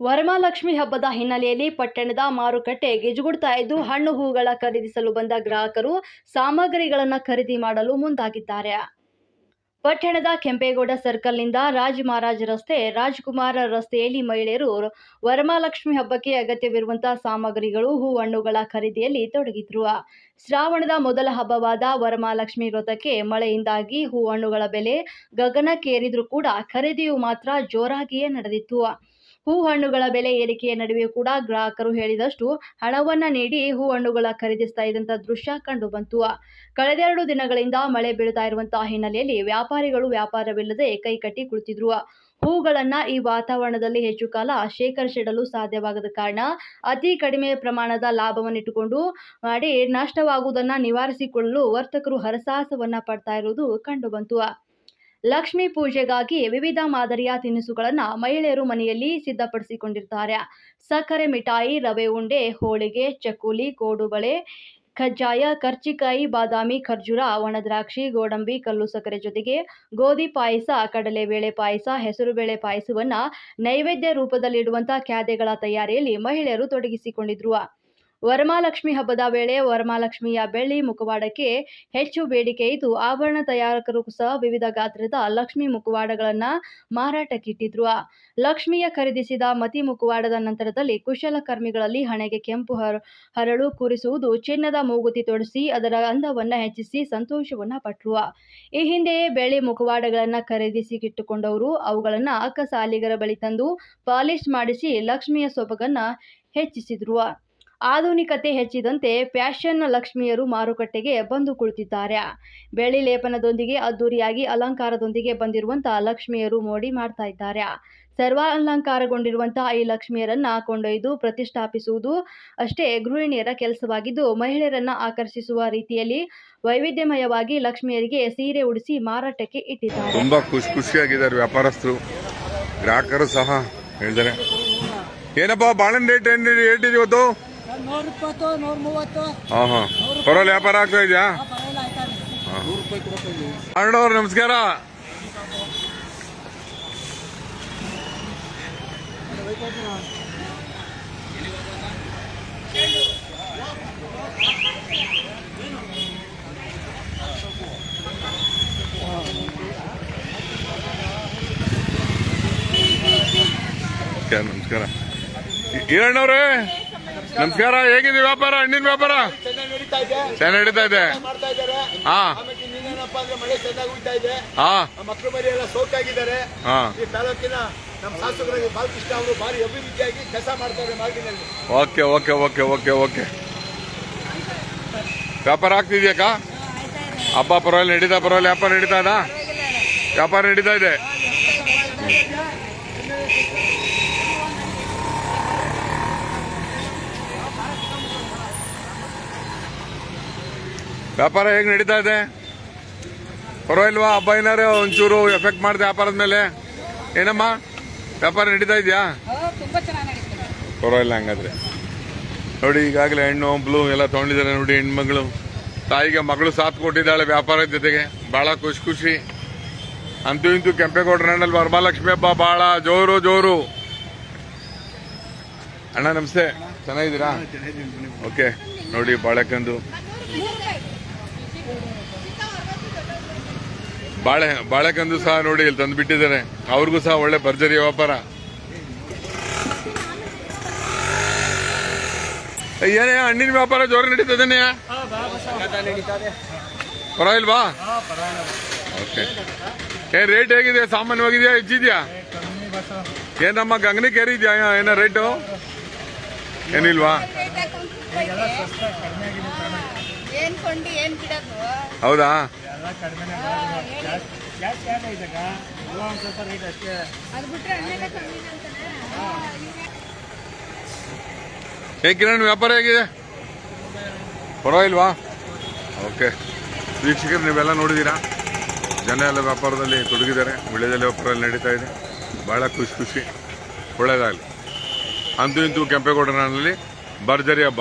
ವರಮಹಾಲಕ್ಷ್ಮಿ ಹಬ್ಬದ ಹಿನ್ನೆಲೆಯಲ್ಲಿ ಪಟ್ಟಣದ ಮಾರುಕಟ್ಟೆ ಗಿಜುಗುಡ್ತಾ ಇದ್ದು, ಹಣ್ಣು ಹೂಗಳ ಖರೀದಿಸಲು ಬಂದ ಗ್ರಾಹಕರು ಸಾಮಗ್ರಿಗಳನ್ನು ಖರೀದಿ ಮಾಡಲು ಮುಂದಾಗಿದ್ದಾರೆ. ಪಟ್ಟಣದ ಕೆಂಪೇಗೌಡ ಸರ್ಕಲ್ನಿಂದ ರಾಜ್ ಮಹಾರಾಜ್ ರಸ್ತೆ, ರಾಜ್ಕುಮಾರ್ ರಸ್ತೆಯಲ್ಲಿ ಮಹಿಳೆಯರು ವರಮಹಾಲಕ್ಷ್ಮಿ ಹಬ್ಬಕ್ಕೆ ಅಗತ್ಯವಿರುವಂತಹ ಸಾಮಗ್ರಿಗಳು ಹೂ ಹಣ್ಣುಗಳ ಖರೀದಿಯಲ್ಲಿ ತೊಡಗಿದ್ರು. ಶ್ರಾವಣದ ಮೊದಲ ಹಬ್ಬವಾದ ವರಮಹಾಲಕ್ಷ್ಮಿ ವ್ರತಕ್ಕೆ ಮಳೆಯಿಂದಾಗಿ ಹೂ ಹಣ್ಣುಗಳ ಬೆಲೆ ಗಗನಕ್ಕೇರಿದ್ರೂ ಕೂಡ ಖರೀದಿಯು ಮಾತ್ರ ಜೋರಾಗಿಯೇ ನಡೆದಿತ್ತು. ಹೂ ಹಣ್ಣುಗಳ ಬೆಲೆ ಏರಿಕೆಯ ನಡುವೆ ಕೂಡ ಗ್ರಾಹಕರು ಹೇಳಿದಷ್ಟು ಹಣವನ್ನ ನೀಡಿ ಹೂ ಹಣ್ಣುಗಳ ಖರೀದಿಸ್ತಾ ಇದ್ದಂಥ ದೃಶ್ಯ ಕಂಡು ಬಂತು. ಕಳೆದೆರಡು ದಿನಗಳಿಂದ ಮಳೆ ಬೀಳ್ತಾ ಇರುವಂತಹ ಹಿನ್ನೆಲೆಯಲ್ಲಿ ವ್ಯಾಪಾರಿಗಳು ವ್ಯಾಪಾರವಿಲ್ಲದೆ ಕೈಕಟ್ಟಿ ಕುಳಿತಿದ್ರು. ಹೂಗಳನ್ನ ಈ ವಾತಾವರಣದಲ್ಲಿ ಹೆಚ್ಚು ಕಾಲ ಶೇಖರಿಸಿಡಲು ಸಾಧ್ಯವಾಗದ ಕಾರಣ ಅತಿ ಕಡಿಮೆ ಪ್ರಮಾಣದ ಲಾಭವನ್ನಿಟ್ಟುಕೊಂಡು ಮಾಡಿ ನಷ್ಟವಾಗುವುದನ್ನು ನಿವಾರಿಸಿಕೊಳ್ಳಲು ವರ್ತಕರು ಹರಸಾಹಸವನ್ನ ಪಡ್ತಾ ಇರುವುದು ಕಂಡುಬಂತು ಲಕ್ಷ್ಮೀ ಪೂಜೆಗಾಗಿ ವಿವಿಧ ಮಾದರಿಯ ತಿನಿಸುಗಳನ್ನು ಮಹಿಳೆಯರು ಮನೆಯಲ್ಲಿ ಸಿದ್ಧಪಡಿಸಿಕೊಂಡಿರ್ತಾರೆ. ಸಕ್ಕರೆ ಮಿಠಾಯಿ, ರವೆ ಉಂಡೆ, ಹೋಳಿಗೆ, ಚಕ್ಕುಲಿ ಕೋಡುಬಳೆ ಕಜ್ಜಾಯ, ಕರ್ಚಿಕಾಯಿ, ಬಾದಾಮಿ, ಖರ್ಜೂರ, ಒಣದ್ರಾಕ್ಷಿ, ಗೋಡಂಬಿ, ಕಲ್ಲು ಸಕ್ಕರೆ ಜೊತೆಗೆ ಗೋಧಿ ಪಾಯಸ ಕಡಲೆಬೇಳೆ ಪಾಯಸ, ಹೆಸರು ಬೇಳೆ ಪಾಯಸವನ್ನ ನೈವೇದ್ಯ ರೂಪದಲ್ಲಿಡುವಂಥ ಖಾದ್ಯಗಳ ತಯಾರಿಯಲ್ಲಿ ಮಹಿಳೆಯರು ತೊಡಗಿಸಿಕೊಂಡಿದ್ರು. ವರಮಹಾಲಕ್ಷ್ಮಿ ಹಬ್ಬದ ವೇಳೆ ವರಮಾಲಕ್ಷ್ಮಿಯ ಬೆಳ್ಳಿ ಮುಖವಾಡಕ್ಕೆ ಹೆಚ್ಚು ಬೇಡಿಕೆ ಇದ್ದು, ಆಭರಣ ತಯಾರಕರು ಸಹ ವಿವಿಧ ಗಾತ್ರದ ಲಕ್ಷ್ಮಿ ಮುಖವಾಡಗಳನ್ನ ಮಾರಾಟಕ್ಕಿಟ್ಟಿದ್ರು. ಲಕ್ಷ್ಮಿಯ ಖರೀದಿಸಿದ ಮತಿ ಮುಖವಾಡದ ನಂತರದಲ್ಲಿ ಕುಶಲಕರ್ಮಿಗಳಲ್ಲಿ ಹಣೆಗೆ ಕೆಂಪು ಹರ, ಹರಳು ಕೂರಿಸುವುದು ಚಿನ್ನದ ಮೂಗುತಿ ತೊಡಿಸಿ ಅದರ ಅಂದವನ್ನ ಹೆಚ್ಚಿಸಿ ಸಂತೋಷವನ್ನ ಪಟ್ರು. ಈ ಹಿಂದೆಯೇ ಬೆಳ್ಳಿ ಮುಖವಾಡಗಳನ್ನ ಖರೀದಿಸಿಟ್ಟುಕೊಂಡವರು ಅವುಗಳನ್ನ ಅಕ್ಕಸಾಲಿಗರ ಬಳಿ ತಂದು ಪಾಲಿಶ್ ಮಾಡಿಸಿ ಲಕ್ಷ್ಮಿಯ ಸೊಬಗನ್ನ ಹೆಚ್ಚಿಸಿದ್ರು. ಆಧುನಿಕತೆ ಹೆಚ್ಚಿದಂತೆ ಫ್ಯಾಷನ್ ಲಕ್ಷ್ಮಿಯರು ಮಾರುಕಟ್ಟೆಗೆ ಬಂದು ಕುಳಿತಿದ್ದಾರೆ. ಬೆಳ್ಳಿ ಲೇಪನದೊಂದಿಗೆ ಅದ್ದೂರಿಯಾಗಿ ಅಲಂಕಾರದೊಂದಿಗೆ ಬಂದಿರುವಂತಹ ಲಕ್ಷ್ಮಿಯರು ಮೋಡಿ ಮಾಡ್ತಾ ಇದ್ದಾರೆ. ಸರ್ವ ಅಲಂಕಾರಗೊಂಡಿರುವಂತಹ ಈ ಲಕ್ಷ್ಮಿಯರನ್ನ ಕೊಂಡೊಯ್ದು ಪ್ರತಿಷ್ಠಾಪಿಸುವುದು ಅಷ್ಟೇ ಗೃಹಿಣಿಯರ ಕೆಲಸವಾಗಿದ್ದು, ಮಹಿಳೆಯರನ್ನ ಆಕರ್ಷಿಸುವ ರೀತಿಯಲ್ಲಿ ವೈವಿಧ್ಯಮಯವಾಗಿ ಲಕ್ಷ್ಮಿಯರಿಗೆ ಸೀರೆ ಉಡಿಸಿ ಮಾರಾಟಕ್ಕೆ ಇಟ್ಟಿದ್ದಾರೆ. ತುಂಬಾ ಖುಷಿ ಖುಷಿಯಾಗಿದ್ದಾರೆ ವ್ಯಾಪಾರಸ್ಥರು, ಗ್ರಾಹಕರು ಸಹ ಹೇಳಿದ್ದಾರೆ ಏನಪ್ಪ, ಬಾಳೆಹಣ್ಣು ರೇಟ್ ಏನ್ ಇವತ್ತು ನೂರ ಇಪ್ಪತ್ತು ನೂರ ಮೂವತ್ತು ಹಾ ಹಾ ಪರವಾಗಿಲ್ಲ ವ್ಯಾಪಾರ ಆಗ್ತಾ ಇದೆಯಾ? ಪರವಾಗಿಲ್ಲ ಆಯ್ತಾನೆ ಅಣ್ಣವ್ರು ನಮಸ್ಕಾರ. ನಮಸ್ಕಾರ. ನಮಸ್ಕಾರ ಈರಣ್ಣವ್ರೆ ನಮಸ್ಕಾರ. ಹೇಗಿದೆ ವ್ಯಾಪಾರ? ಹಣ್ಣಿನ ವ್ಯಾಪಾರ? ಚೆನ್ನಾಗಿ ನಡೀತಾ ಇದೆ. ಚೆನ್ನಾಗಿ ನಡೀತಾ ಇದೆ. ಮಾಡ್ತಾ ಇದ್ದಾರೆ. ಹಾ. ಮಳೆ ಚೆನ್ನಾಗಿ ಹೋಗ್ತಾ ಇದೆ. ಮಕ್ಕಳು ಮರಿ ಎಲ್ಲ ಸೋಕಾಗಿದ್ದಾರೆ. ಹಾ. ಈ ತಾಲೂಕಿನ ನಮ್ಮ ಶಾಸಕರಾಗಿ ಬಾಲಕೃಷ್ಣ ಅವರು ಭಾರಿ ಅಭಿವೃದ್ಧಿಯಾಗಿ ಕೆಲಸ ಮಾಡ್ತಾರೆ ಮಾರ್ಗಿನಲ್ಲಿ. Okay okay okay okay okay. ವ್ಯಾಪಾರ ಆಗ್ತಿದ್ಯಾಕ ಹಬ್ಬ ಪರವಾಗಿಲ್ಲ ನಡೀತಾ ಪರವಾಗಿಲ್ಲ. ವ್ಯಾಪಾರ ನಡೀತಾ ಇದಾ? ವ್ಯಾಪಾರ ನಡೀತಾ ಇದೆ. ವ್ಯಾಪಾರ ಹೇಗೆ ನಡೀತಾ ಇದೆ? ಪರವಾಗಿಲ್ವಾ ಹಬ್ಬ ಏನಾರು ಒಂಚೂರು ಎಫೆಕ್ಟ್ ಮಾಡಿದೆ ವ್ಯಾಪಾರದ ಮೇಲೆ? ಏನಮ್ಮ? ವ್ಯಾಪಾರ ನಡೀತಾ ಇದೆಯಾ? ತುಂಬಾ ಚೆನ್ನಾಗಿ ನಡೀತದೆ ಪರವಾಗಿಲ್ಲ ಹಂಗಾದ್ರೆ. ನೋಡಿ ಈಗಾಗಲೇ ಹೆಣ್ಣು ಹಂಪ್ಲು ಎಲ್ಲ ತಗೊಂಡಿದ್ದಾರೆ ನೋಡಿ ಹೆಣ್ಮಗಳು. ತಾಯಿಗೆ ಮಗಳು ಸಾಥ್ ಕೊಟ್ಟಿದ್ದಾಳೆ ವ್ಯಾಪಾರದ ಜೊತೆಗೆ. ಬಹಳ ಖುಷಿ ಖುಷಿ. ಅಂತೂ ಇಂತೂ ಕೆಂಪೇಗೌಡರಣ್ಣಲ್ಲಿ ವರಮಹಾಲಕ್ಷ್ಮಿ ಹಬ್ಬ ಬಹಳ ಜೋರು ಜೋರು. ಅಣ್ಣ ನಮಸ್ತೆ. ಚೆನ್ನಾಗಿದ್ದೀರಾ? ಓಕೆ. ನೋಡಿ ಬಾಳೆಕಂದು. ಬಾಳೆ, ಬಾಳೆಕಂದು ಸಹ ನೋಡಿ ಇಲ್ಲಿ ತಂದು ಅವ್ರಿಗೂ ಸಹ ಒಳ್ಳೆ ಭರ್ಜರಿ ವ್ಯಾಪಾರ. ಏನೇ, ಹಣ್ಣಿನ ವ್ಯಾಪಾರ ಜೋರ ನಡೀತದೇನೆ ಪರವಾಗಿಲ್ವಾ ಓಕೆ ಏನ್ ರೇಟ್ ಹೇಗಿದೆ? ಸಾಮಾನ್ಯವಾಗಿದೆಯಾ, ಹೆಚ್ಚಿದ್ಯಾ? ಏನಮ್ಮ ಗಂಗನಿ ಕೇರಿ ಇದೆಯಾ? ಏನೋ ರೇಟು ಏನಿಲ್ವಾ? ಏನ್ ಕೊಂಡು ಏನ್ ಬಿಡೋದು ಹೌದಾ? ಅದು ಬಿಟ್ರೆ ಹಣ್ಣೆಲ್ಲ ಕಮ್ಮಿ ಅಂತಾನೆ? ಏ ಕಿರಣ್ ವ್ಯಾಪಾರ ಹೇಗಿದೆ? ಪರವಾಗಿಲ್ವಾ? ಓಕೆ. ವೀಕ್ಷಕರು ನೀವೆಲ್ಲ ನೋಡಿದ್ದೀರಾ? ಜನ ಎಲ್ಲ ವ್ಯಾಪಾರದಲ್ಲಿ ತೊಡಗಿದ್ದಾರೆ. ಒಳ್ಳೆಯದಲ್ಲಿ ವ್ಯಾಪಾರ ಎಲ್ಲ ನಡೀತಾ ಇದೆ. ಭಾಳ ಖುಷಿ ಖುಷಿ. ಒಳ್ಳೆಯದಾಗಲಿ. ಅಂತೂ ಇಂತೂ ಕೆಂಪೇಗೌಡನಲ್ಲಿ ಭರ್ಜರಿ ಹಬ್ಬ.